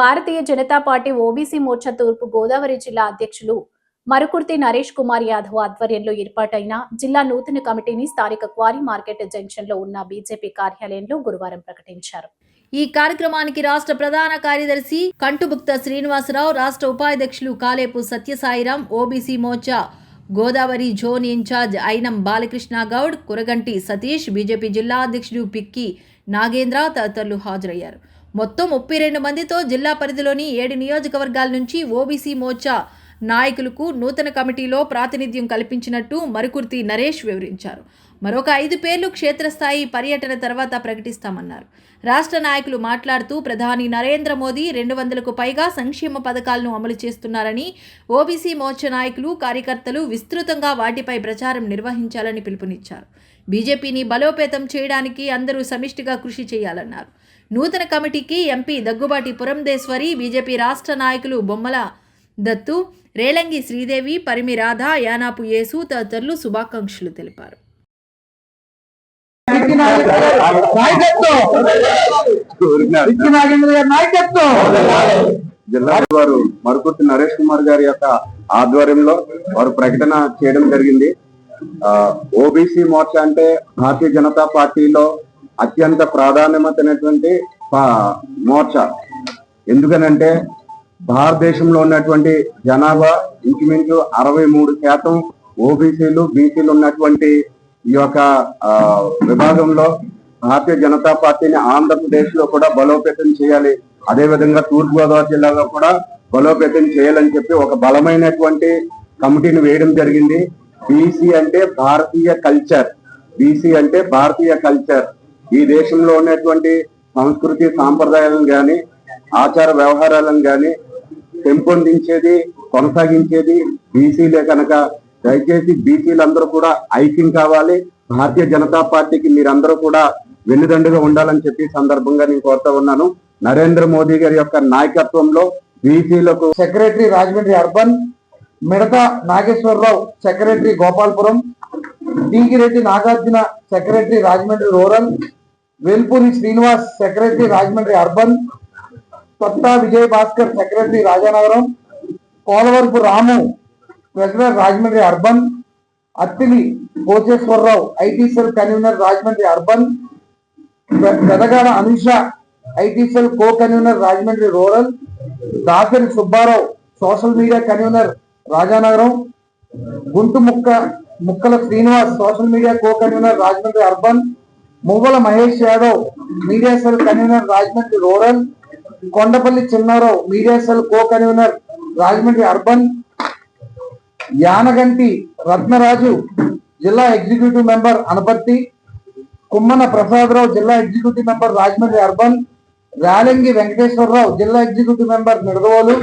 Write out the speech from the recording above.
భారతీయ Janata party OBC Morcha తూర్పు గోదావరి జిల్లా అధ్యక్షులు మరుకుర్తి నరేష్ కుమార్ యాదవ్ ఆధ్వర్యంలో ఏర్పాటైన జిల్లా నూతన కమిటీని స్థానిక క్వారీ మార్కెట్ జంక్షన్లో ఉన్న బీజేపీ కార్యాలయంలో గురువారం ప్రకటించారు. ఈ కార్యక్రమానికి రాష్ట్ర ప్రధాన కార్యదర్శి కంటుబుక్త శ్రీనివాసరావు రాష్ట్ర ఉపాధ్యక్షులు Kalepu Satyasairam OBC Morcha Godavari zone incharge Ayinam Balakrishna Goud Kuraganti Satish BJP జిల్లా అధ్యక్షుడు పిక్కి నాగేంద్ర తదితరులు హాజరయ్యారు. మొత్తం ముప్పై రెండు మందితో జిల్లా పరిధిలోని ఏడు నియోజకవర్గాల నుంచి ఓబీసీ మోర్చా నాయకులకు నూతన కమిటీలో ప్రాతినిధ్యం కల్పించినట్టు మరుకుర్తి నరేష్ వివరించారు. మరొక ఐదు పేర్లు క్షేత్రస్థాయి పర్యటన తర్వాత ప్రకటిస్తామన్నారు. రాష్ట్ర నాయకులు మాట్లాడుతూ ప్రధాని నరేంద్ర మోదీ రెండు వందలకు పైగా సంక్షేమ పథకాలను అమలు చేస్తున్నారని ఓబీసీ మోర్చా నాయకులు కార్యకర్తలు విస్తృతంగా వాటిపై ప్రచారం నిర్వహించాలని పిలుపునిచ్చారు. బీజేపీని బలోపేతం చేయడానికి అందరూ సమిష్టిగా కృషి చేయాలన్నారు. నూతన కమిటీకి ఎంపీ దగ్గుబాటి పురంధేశ్వరి బీజేపీ రాష్ట్ర నాయకులు బొమ్మల దత్తు రేలంగి శ్రీదేవి పరిమి రాధ యానాపు యేసు తదితరులు శుభాకాంక్షలు తెలిపారు. నాయకత్వం. పిచ్చి నాగేంద్ర గారి నాయకత్వం. జిల్లా వారు మరుకుర్తి నరేష్ కుమార్ గారి యొక్క ఆధ్వర్యంలో వారు ప్రకటన చేయడం జరిగింది. ఓబీసీ మోర్చా అంటే భారతీయ జనతా పార్టీలో అత్యంత ప్రాధాన్యమైనటువంటి మోర్చా. ఎందుకనంటే భారతదేశంలో ఉన్నటువంటి జనాభా ఇంచుమించు అరవై మూడు శాతం ఓబీసీలు బీసీలు ఉన్నటువంటి ఈ యొక్క విభాగంలో భారతీయ జనతా పార్టీని ఆంధ్రప్రదేశ్లో కూడా బలోపేతం చేయాలి. అదే విధంగా తూర్పు గోదావరి జిల్లాలో కూడా బలోపేతం చేయాలని చెప్పి ఒక బలమైనటువంటి కమిటీని వేయడం జరిగింది. బీసీ అంటే భారతీయ కల్చర్. బీసీ అంటే భారతీయ కల్చర్. ఈ దేశంలో ఉన్నటువంటి సంస్కృతి సాంప్రదాయాలను కానీ ఆచార వ్యవహారాలను కానీ పెంపొందించేది కొనసాగించేది బీసీలే కనుక. దయచేసి బీసీలందరూ కూడా ఐక్యం కావాలి. భారతీయ జనతా పార్టీకి మీరందరూ కూడా వెన్నుదండుగా ఉండాలని చెప్పి సందర్భంగా నేను కోరుతా ఉన్నాను. నరేంద్ర మోదీ గారి యొక్క నాయకత్వంలో బీసీలకు secretary Rajahmundry urban Midatha Nageswararao secretary Gopalapuram Teegireddy Nagarjuna secretary Rajahmundry rural Velpuri Srinivas secretary Rajahmundry urban Kotha Vijaya Bhaskar secretary Rajanagaram Polavarapu Ramu treasurer Rajahmundry urban Attili Kocheswararao IT cell convener Rajahmundry urban Pedagada Amit IT cell co convener Rajahmundry rural Dasari Subbarao social media convener Rajanagaram Guntu Mukka Mukkala Srinivas social media co convener Rajahmundry urban Muvvala Mahesh Yadav media cell convener Rajahmundry rural Kondapalli Chinnarao media cell co convener Rajahmundry urban Yanaganti Ratnaraju జిల్లా executive member Anaparthi Kummana Prasadarao జిల్లా executive member Rajahmundry urban Ralangi Venkateswararao జిల్లా executive member Nidadavolu